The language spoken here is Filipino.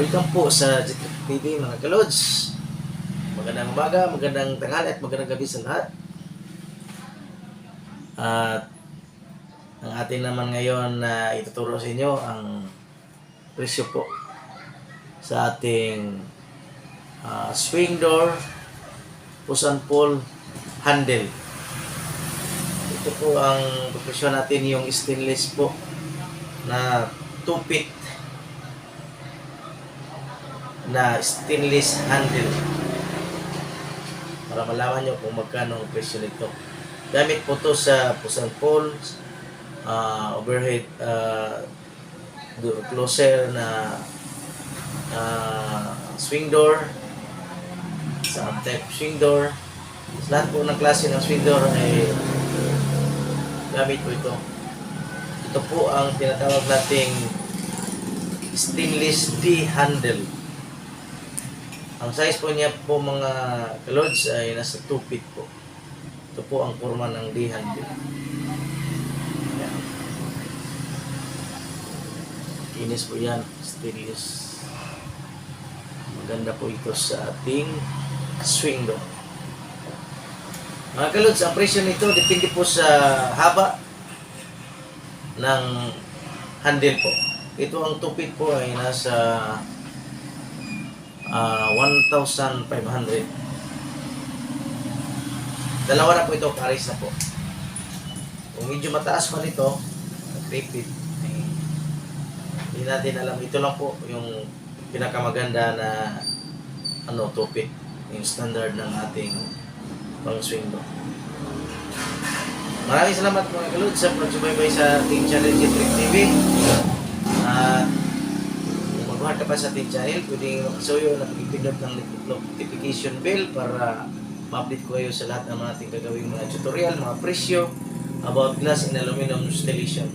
Welcome po sa Jitrip TV mga kalods. Magandang umaga, magandang tanghali at magandang gabi sa lahat. At ang atin naman ngayon na ituturo sa inyo ang presyo po sa ating ah, swing door push and pull handle. Ito po ang presyo natin yung stainless po na 2 feet na stainless handle para malaman nyo kung magkano ang presyo nito. Gamit po to sa push and pull, ah, overhead ah, door closer na ah, swing door, sa type swing door. Sa lahat po ng klase ng swing door ay gamit po ito. Ito po ang tinatawag nating stainless D handle. Ang size po niya po mga kalods ay nasa 2 feet po. Ito po ang kurma ng D handle. Ayan. Kinis po yan, stainless. Maganda po ito sa ating swing door. Mga kalods, ang presyo nito depende po sa haba ng handle po. Ito ang 2 feet po ay nasa ah 1,500. Dalawa na po ito, pares na po. Kung medyo mataas pa nito, 3 feet, eh, hindi natin alam. Ito lang po yung pinakamaganda na ano, 2 feet. Yung standard ng ating pang swing do. Maraming salamat mga kalud sa pagsubaybay sa ating channel Jitrix TV. At kung ka pa sa ating channel, pwede makasuyo na pag-pindot ng notification bell para ma-update ko kayo sa lahat ng mga ating gagawing mga tutorial, mga presyo about glass and aluminum installation.